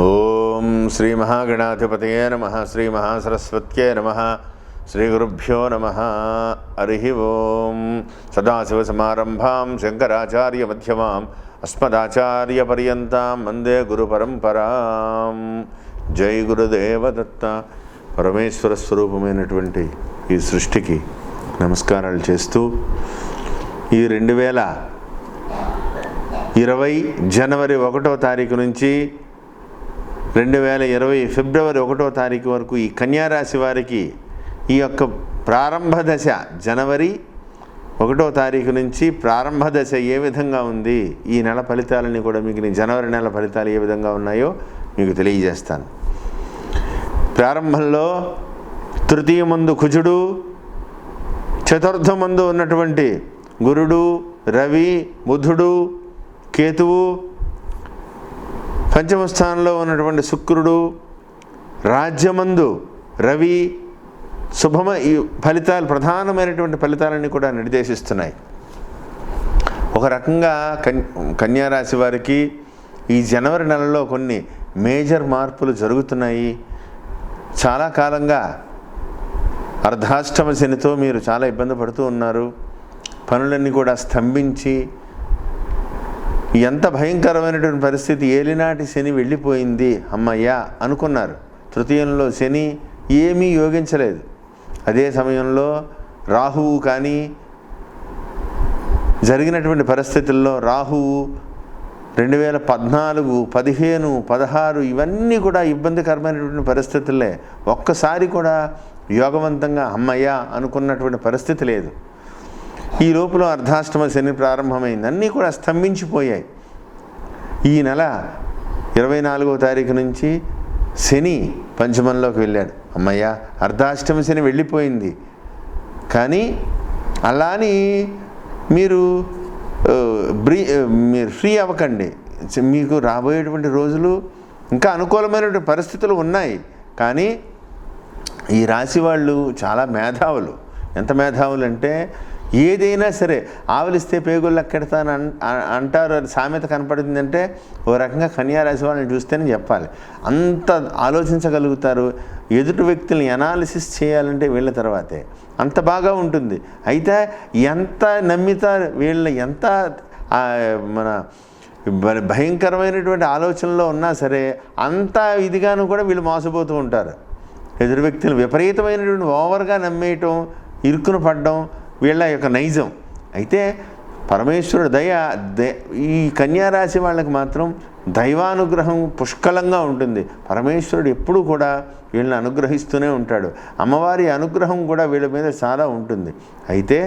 ఓం శ్రీ మహాగణాధిపతయే నమ శ్రీ మహాసరస్వత్యే నమ శ్రీ గురుభ్యో నమ. హరి ఓం. సదాశివసమారంభాం శంకరాచార్య మధ్యమాం అస్మదాచార్యపర్యంతం వందే గురు పరంపరాం. జై గురుదేవదత్త. పరమేశ్వర స్వరూపమైనటువంటి ఈ సృష్టికి నమస్కారాలు చేస్తూ ఈ రెండు వేల ఇరవై జనవరి ఒకటో తారీఖు నుంచి రెండు వేల ఇరవై ఫిబ్రవరి ఒకటో తారీఖు వరకు ఈ కన్యారాశి వారికి ఈ యొక్క ప్రారంభ దశ జనవరి ఒకటో తారీఖు నుంచి ప్రారంభ దశ ఏ విధంగా ఉంది? ఈ నెల ఫలితాలని కూడా మీకు నేను జనవరి నెల ఫలితాలు ఏ విధంగా ఉన్నాయో మీకు తెలియజేస్తాను. ప్రారంభంలో తృతీయ ముందు కుజుడు చతుర్థ ముందు ఉన్నటువంటి గురుడు రవి బుధుడు కేతువు పంచమ స్థానంలో ఉన్నటువంటి శుక్రుడు రాజ్యమందు రవి శుభమ ఈ ఫలితాలు ప్రధానమైనటువంటి ఫలితాలన్నీ కూడా నిర్దేశిస్తున్నాయి. ఒక రకంగా కన్ కన్యారాశి వారికి ఈ జనవరి నెలలో కొన్ని మేజర్ మార్పులు జరుగుతున్నాయి. చాలా కాలంగా అర్ధాష్టమ శనితో మీరు చాలా ఇబ్బంది పడుతూ ఉన్నారు. పనులన్నీ కూడా స్తంభించి ఎంత భయంకరమైనటువంటి పరిస్థితి. ఏలినాటి శని వెళ్ళిపోయింది. అమ్మయ్యా అనుకున్నారు. తృతీయంలో శని ఏమీ యోగించలేదు. అదే సమయంలో రాహువు కానీ జరిగినటువంటి పరిస్థితుల్లో రాహువు రెండు వేల పద్నాలుగు పదిహేను పదహారు ఇవన్నీ కూడా ఇబ్బందికరమైనటువంటి పరిస్థితులే. ఒక్కసారి కూడా యోగవంతంగా అమ్మయ్య అనుకున్నటువంటి పరిస్థితి లేదు. ఈ లోపల అర్ధాష్టమ శని ప్రారంభమైంది. అన్నీ కూడా స్తంభించిపోయాయి. ఈ నెల ఇరవై నాలుగో తారీఖు నుంచి శని పంచమంలోకి వెళ్ళాడు. అమ్మయ్య అర్ధాష్టమ శని వెళ్ళిపోయింది. కానీ అలాని మీరు బ్రీ మీరు ఫ్రీ అవ్వకండి. మీకు రాబోయేటువంటి రోజులు ఇంకా అనుకూలమైనటువంటి పరిస్థితులు ఉన్నాయి. కానీ ఈ రాశి వాళ్ళు చాలా మేధావులు. ఎంత మేధావులు అంటే ఏదైనా సరే ఆవలిస్తే పేగులు ఎక్కడతాను అంటారు సామెత కనపడిందంటే ఓ రకంగా కన్యారాశి వాళ్ళని చూస్తేనే చెప్పాలి. అంత ఆలోచించగలుగుతారు. ఎదుటి వ్యక్తుల్ని అనాలిసిస్ చేయాలంటే వీళ్ళ తర్వాతే. అంత బాగా ఉంటుంది. అయితే ఎంత నమ్మితారు వీళ్ళ ఎంత మన భ- భయంకరమైనటువంటి ఆలోచనలో ఉన్నా సరే అంత ఇదిగాను కూడా వీళ్ళు మోసపోతూ ఉంటారు. ఎదురు వ్యక్తులు విపరీతమైనటువంటి ఓవర్గా నమ్మేయటం ఇరుక్కున పడడం వీళ్ళ యొక్క నైజం. అయితే పరమేశ్వరుడు దయ ఈ కన్యారాశి వాళ్ళకి మాత్రం దైవానుగ్రహం పుష్కలంగా ఉంటుంది. పరమేశ్వరుడు ఎప్పుడూ కూడా వీళ్ళని అనుగ్రహిస్తూనే ఉంటాడు. అమ్మవారి అనుగ్రహం కూడా వీళ్ళ మీద చాలా ఉంటుంది. అయితే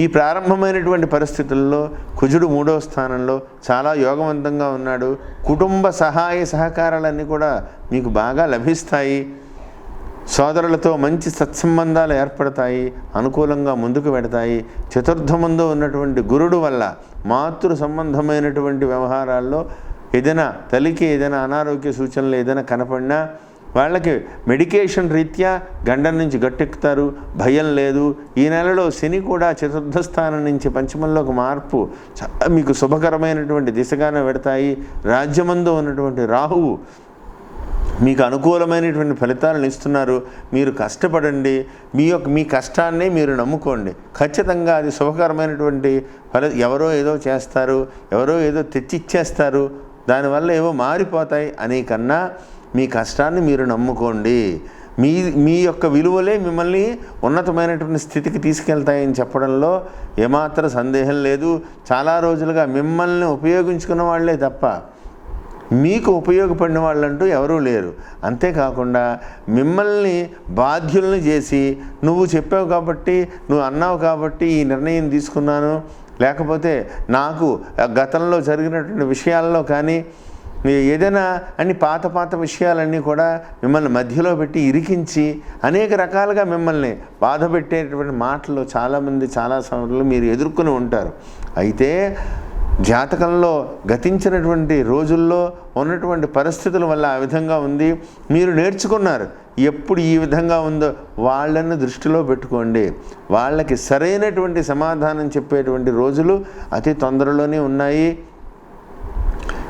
ఈ ప్రారంభమైనటువంటి పరిస్థితుల్లో కుజుడు మూడవ స్థానంలో చాలా యోగవంతంగా ఉన్నాడు. కుటుంబ సహాయ సహకారాలన్నీ కూడా మీకు బాగా లభిస్తాయి. సోదరులతో మంచి సత్సంబంధాలు ఏర్పడతాయి అనుకూలంగా ముందుకు పెడతాయి చతుర్థమందు ఉన్నటువంటి గురుడు వల్ల మాతృ సంబంధమైనటువంటి వ్యవహారాల్లో ఏదైనా తల్లికి ఏదైనా అనారోగ్య సూచనలు ఏదైనా కనపడినా వాళ్ళకి మెడికేషన్ రీత్యా గండం నుంచి గట్టెక్కుతారు భయం లేదు. ఈ నెలలో శని కూడా చతుర్థ స్థానం నుంచి పంచమంలోకి మార్పు చాలా మీకు శుభకరమైనటువంటి దిశగానే పెడతాయి. రాజ్యమందు ఉన్నటువంటి రాహువు మీకు అనుకూలమైనటువంటి ఫలితాలను ఇస్తున్నారు. మీరు కష్టపడండి. మీ యొక్క మీ కష్టాన్నే మీరు నమ్ముకోండి. ఖచ్చితంగా అది శుభకరమైనటువంటి ఫలి ఎవరో ఏదో చేస్తారు ఎవరో ఏదో తెచ్చిచ్చేస్తారు. దానివల్ల ఏవో మారిపోతాయి అనే కన్నా మీ కష్టాన్ని మీరు నమ్ముకోండి. మీ మీ యొక్క విలువలే మిమ్మల్ని ఉన్నతమైనటువంటి స్థితికి తీసుకెళ్తాయని చెప్పడంలో ఏమాత్రం సందేహం లేదు. చాలా రోజులుగా మిమ్మల్ని ఉపయోగించుకున్న వాళ్ళే తప్ప మీకు ఉపయోగపడిన వాళ్ళంటూ ఎవరూ లేరు. అంతేకాకుండా మిమ్మల్ని బాధ్యులను చేసి నువ్వు చెప్పావు కాబట్టి నువ్వు అన్నావు కాబట్టి ఈ నిర్ణయం తీసుకున్నాను. లేకపోతే నాకు గతంలో జరిగినటువంటి విషయాల్లో కానీ ఏదైనా అన్ని పాత పాత విషయాలన్నీ కూడా మిమ్మల్ని మధ్యలో పెట్టి ఇరికించి అనేక రకాలుగా మిమ్మల్ని బాధ పెట్టేటువంటి మాటలు చాలామంది చాలా సమయంలో మీరు ఎదుర్కొని ఉంటారు. అయితే జాతకంలో గతించినటువంటి రోజుల్లో ఉన్నటువంటి పరిస్థితుల వల్ల ఆ విధంగా ఉంది. మీరు నేర్చుకున్నారు ఎప్పుడు ఈ విధంగా ఉందో వాళ్ళని దృష్టిలో పెట్టుకోండి. వాళ్ళకి సరైనటువంటి సమాధానం చెప్పేటువంటి రోజులు అతి తొందరలోనే ఉన్నాయి.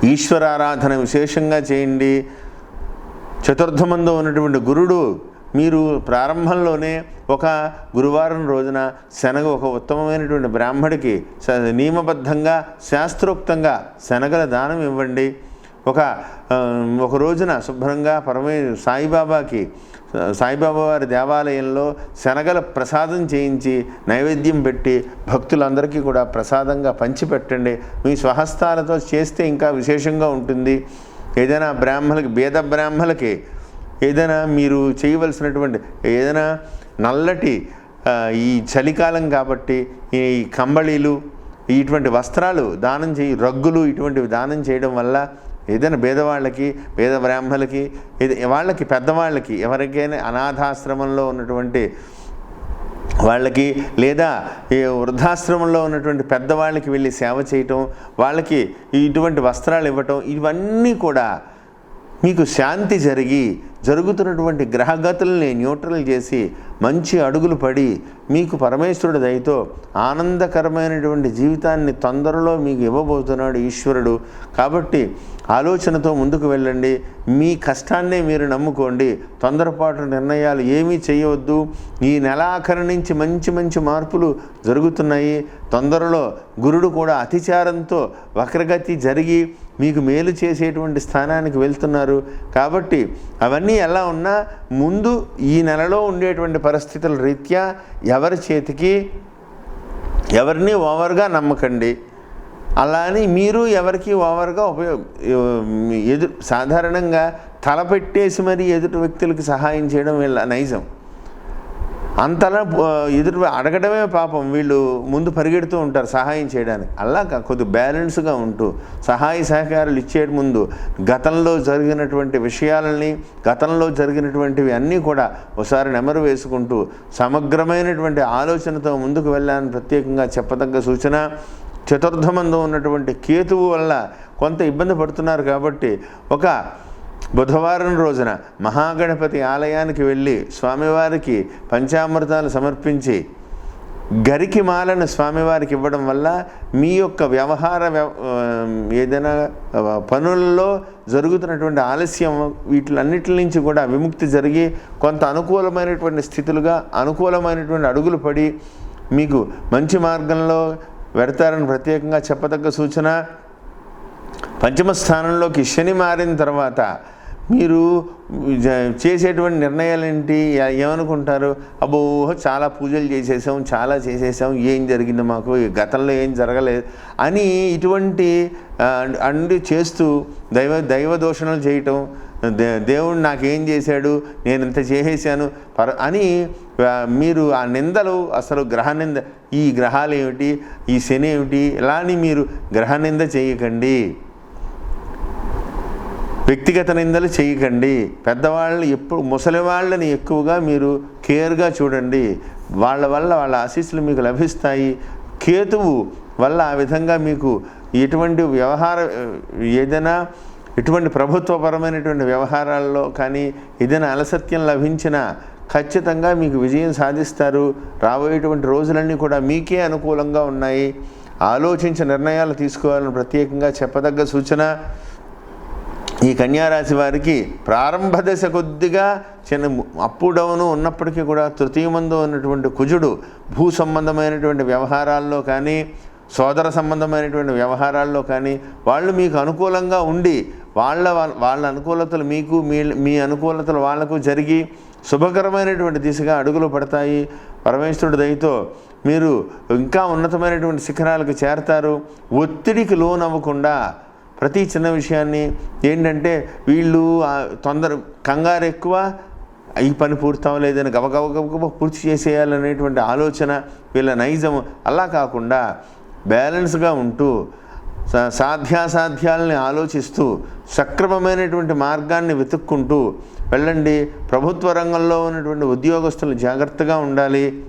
ఈశ్వరారాధన విశేషంగా చేయండి. చతుర్థమందు ఉన్నటువంటి గురుడు మీరు ప్రారంభంలోనే ఒక గురువారం రోజున శనగ ఒక ఉత్తమమైనటువంటి బ్రాహ్మడికి నియమబద్ధంగా శాస్త్రోక్తంగా శనగల దానం ఇవ్వండి. ఒక ఒక రోజున శుభ్రంగా పరమే సాయిబాబాకి సాయిబాబా వారి దేవాలయంలో శనగల ప్రసాదం చేయించి నైవేద్యం పెట్టి భక్తులందరికీ కూడా ప్రసాదంగా పంచిపెట్టండి. మీ స్వహస్తాలతో చేస్తే ఇంకా విశేషంగా ఉంటుంది. ఏదైనా బ్రాహ్మలకి బేద బ్రాహ్మలకి ఏదైనా మీరు చేయవలసినటువంటి ఏదైనా నల్లటి ఈ చలికాలం కాబట్టి ఈ కంబళీలు ఇటువంటి వస్త్రాలు దానం చేయి రగ్గులు ఇటువంటివి దానం చేయడం వల్ల ఏదైనా పేదవాళ్ళకి పేద బ్రాహ్మలకి వాళ్ళకి పెద్దవాళ్ళకి ఎవరికైనా అనాథాశ్రమంలో ఉన్నటువంటి వాళ్ళకి లేదా ఈ వృద్ధాశ్రమంలో ఉన్నటువంటి పెద్దవాళ్ళకి వెళ్ళి సేవ చేయటం వాళ్ళకి ఇటువంటి వస్త్రాలు ఇవ్వటం ఇవన్నీ కూడా మీకు శాంతి జరిగి జరుగుతున్నటువంటి గ్రహగతుల్ని న్యూట్రల్ చేసి మంచి అడుగులు పడి మీకు పరమేశ్వరుడి దయతో ఆనందకరమైనటువంటి జీవితాన్ని తొందరలో మీకు ఇవ్వబోతున్నాడు ఈశ్వరుడు. కాబట్టి ఆలోచనతో ముందుకు వెళ్ళండి. మీ కష్టాన్నే మీరు నమ్ముకోండి. తొందరపాటు నిర్ణయాలు ఏమీ చేయవద్దు. ఈ నెలాఖరు నుంచి మంచి మంచి మార్పులు జరుగుతున్నాయి. తొందరలో గురుడు కూడా అతిచారంతో వక్రగతి జరిగి మీకు మేలు చేసేటువంటి స్థానానికి వెళ్తున్నారు. కాబట్టి అవన్నీ ఎలా ఉన్నా ముందు ఈ నెలలో ఉండేటువంటి పరిస్థితుల రీత్యా ఎవరి చేతికి ఎవరిని ఓవర్గా నమ్మకండి. అలా అని మీరు ఎవరికి ఓవర్గా ఉపయోగ ఎదురు సాధారణంగా తలపెట్టేసి మరి ఎదుటి వ్యక్తులకు సహాయం చేయడం వీళ్ళ నైజం. అంతలా ఎదురు అడగడమే పాపం. వీళ్ళు ముందు పరిగెడుతూ ఉంటారు సహాయం చేయడానికి. అలా కొద్ది బ్యాలెన్స్గా ఉంటూ సహాయ సహకారాలు ఇచ్చే ముందు గతంలో జరిగినటువంటి విషయాలని గతంలో జరిగినటువంటివి అన్నీ కూడా ఒకసారి నెమరు వేసుకుంటూ సమగ్రమైనటువంటి ఆలోచనతో ముందుకు వెళ్ళాలని ప్రత్యేకంగా చెప్పదగ్గ సూచన చతుర్థమందు ఉన్నటువంటి కేతువు వల్ల కొంత ఇబ్బంది పడుతున్నారు కాబట్టి ఒక బుధవారం రోజున మహాగణపతి ఆలయానికి వెళ్ళి స్వామివారికి పంచామృతాలు సమర్పించి గరికి మాలను స్వామివారికి ఇవ్వడం వల్ల మీ యొక్క వ్యవహార ఏదైనా పనులలో జరుగుతున్నటువంటి ఆలస్యం వీటిలన్నిటి నుంచి కూడా విముక్తి జరిగి కొంత అనుకూలమైనటువంటి స్థితులుగా అనుకూలమైనటువంటి అడుగులు పడి మీకు మంచి మార్గంలో వెడతారని ప్రత్యేకంగా చెప్పదగ్గ సూచన. పంచమ స్థానంలోకి శని మారిన తర్వాత మీరు చేసేటువంటి నిర్ణయాలు ఏంటి ఏమనుకుంటారు? అబ్బో చాలా పూజలు చేసేసాం చాలా చేసేసాం ఏం జరిగింది మాకు? గతంలో ఏం జరగలేదు అని ఇటువంటి అండి చేస్తూ దైవ దైవ దూషణలు చేయటం దే దేవుడు నాకేం చేశాడు నేను ఇంత చేసేసాను పర అని మీరు ఆ నిందలు అసలు గ్రహ నింద ఈ గ్రహాలు ఏమిటి ఈ శని ఏమిటి? ఇలా అని మీరు గ్రహ నింద చేయకండి. వ్యక్తిగత నిందలు చేయకండి. పెద్దవాళ్ళు ఎప్పుడు ముసలి వాళ్ళని ఎక్కువగా మీరు కేర్గా చూడండి. వాళ్ళ వల్ల వాళ్ళ ఆశీస్సులు మీకు లభిస్తాయి. కేతువు వల్ల ఆ విధంగా మీకు ఎటువంటి వ్యవహార ఏదైనా ఎటువంటి ప్రభుత్వపరమైనటువంటి వ్యవహారాల్లో కానీ ఏదైనా అలసత్యం లభించినా ఖచ్చితంగా మీకు విజయం సాధిస్తారు. రాబోయేటువంటి రోజులన్నీ కూడా మీకే అనుకూలంగా ఉన్నాయి. ఆలోచించి నిర్ణయాలు తీసుకోవాలని ప్రత్యేకంగా చెప్పదగ్గ సూచన. ఈ కన్యారాశి వారికి ప్రారంభ దశ కొద్దిగా చిన్న అప్పు డౌను ఉన్నప్పటికీ కూడా తృతీయమందు ఉన్నటువంటి కుజుడు భూ సంబంధమైనటువంటి వ్యవహారాల్లో కానీ సోదర సంబంధమైనటువంటి వ్యవహారాల్లో కానీ వాళ్ళు మీకు అనుకూలంగా ఉండి వాళ్ళ వాళ్ళ అనుకూలతలు మీకు మీ మీ అనుకూలతలు వాళ్ళకు జరిగి శుభకరమైనటువంటి దిశగా అడుగులు పడతాయి. పరమేశ్వరుడి దయతో మీరు ఇంకా ఉన్నతమైనటువంటి శిఖరాలకు చేరతారు. ఒత్తిడికి లోనవ్వకుండా ప్రతి చిన్న విషయాన్ని ఏంటంటే వీళ్ళు తొందర కంగారు ఎక్కువ ఈ పని పూర్తవలేదని గబగబ గబగబ పూర్తి చేసేయాలనేటువంటి ఆలోచన వీళ్ళ నైజం అలా కాకుండా బ్యాలెన్స్గా ఉంటూ సా- సాధ్యాసాధ్యాలని ఆలోచిస్తూ సక్రమమైనటువంటి మార్గాన్ని వెతుక్కుంటూ వెళ్ళండి. ప్రభుత్వ రంగంలో ఉన్నటువంటి ఉద్యోగస్తులు జాగ్రత్తగా ఉండాలి.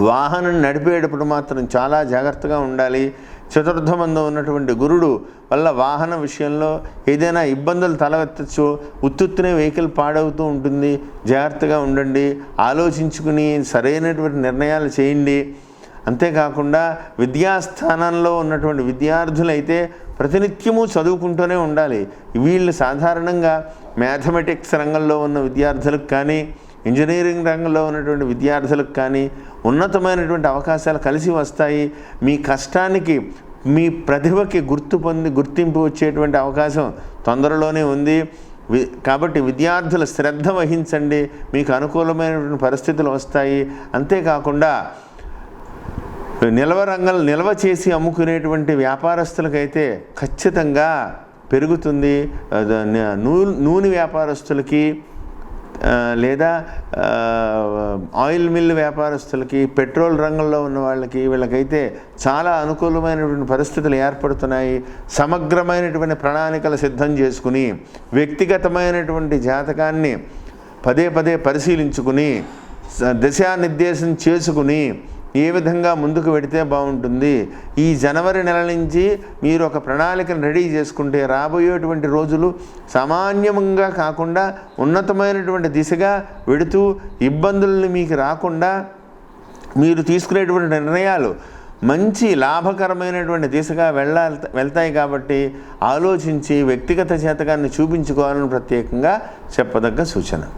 వాహనం నడిపేటప్పుడు మాత్రం చాలా జాగ్రత్తగా ఉండాలి. చతుర్థమందు ఉన్నటువంటి గురుడు వల్ల వాహన విషయంలో ఏదైనా ఇబ్బందులు తలవెత్తచ్చు ఉత్తుత్తునే వెహికల్ పాడవుతూ ఉంటుంది. జాగ్రత్తగా ఉండండి. ఆలోచించుకుని సరైనటువంటి నిర్ణయాలు చేయండి. అంతేకాకుండా విద్యాస్థానంలో ఉన్నటువంటి విద్యార్థులైతే ప్రతినిత్యము చదువుకుంటూనే ఉండాలి. వీళ్ళు సాధారణంగా మ్యాథమెటిక్స్ రంగంలో ఉన్న విద్యార్థులకు కానీ ఇంజనీరింగ్ రంగంలో ఉన్నటువంటి విద్యార్థులకు కానీ ఉన్నతమైనటువంటి అవకాశాలు కలిసి వస్తాయి. మీ కష్టానికి మీ ప్రతిభకి గుర్తు పొంది గుర్తింపు వచ్చేటువంటి అవకాశం తొందరలోనే ఉంది. వి కాబట్టి విద్యార్థుల శ్రద్ధ వహించండి. మీకు అనుకూలమైనటువంటి పరిస్థితులు వస్తాయి. అంతేకాకుండా నిల్వ రంగం నిల్వ చేసి అమ్ముకునేటువంటి వ్యాపారస్తులకైతే ఖచ్చితంగా పెరుగుతుంది. నూ- నూనె వ్యాపారస్తులకి లేదా ఆయిల్ మిల్ వ్యాపారస్తులకి పెట్రోల్ రంగంలో ఉన్న వాళ్ళకి వీళ్ళకైతే చాలా అనుకూలమైనటువంటి పరిస్థితులు ఏర్పడుతున్నాయి. సమగ్రమైనటువంటి ప్రణాళికలు సిద్ధం చేసుకుని వ్యక్తిగతమైనటువంటి జాతకాన్ని పదే పదే పరిశీలించుకుని దిశానిర్దేశం చేసుకుని ఏ విధంగా ముందుకు వెడితే బాగుంటుంది? ఈ జనవరి నెల నుంచి మీరు ఒక ప్రణాళికను రెడీ చేసుకుంటే రాబోయేటువంటి రోజులు సామాన్యంగా కాకుండా ఉన్నతమైనటువంటి దిశగా వెడుతూ ఇబ్బందులను మీకు రాకుండా మీరు తీసుకునేటువంటి నిర్ణయాలు మంచి లాభకరమైనటువంటి దిశగా వెళ్ళ వెళ్తాయి కాబట్టి ఆలోచించి వ్యక్తిగత చేతకాన్ని చూపించుకోవాలని ప్రత్యేకంగా చెప్పదగ్గ సూచన.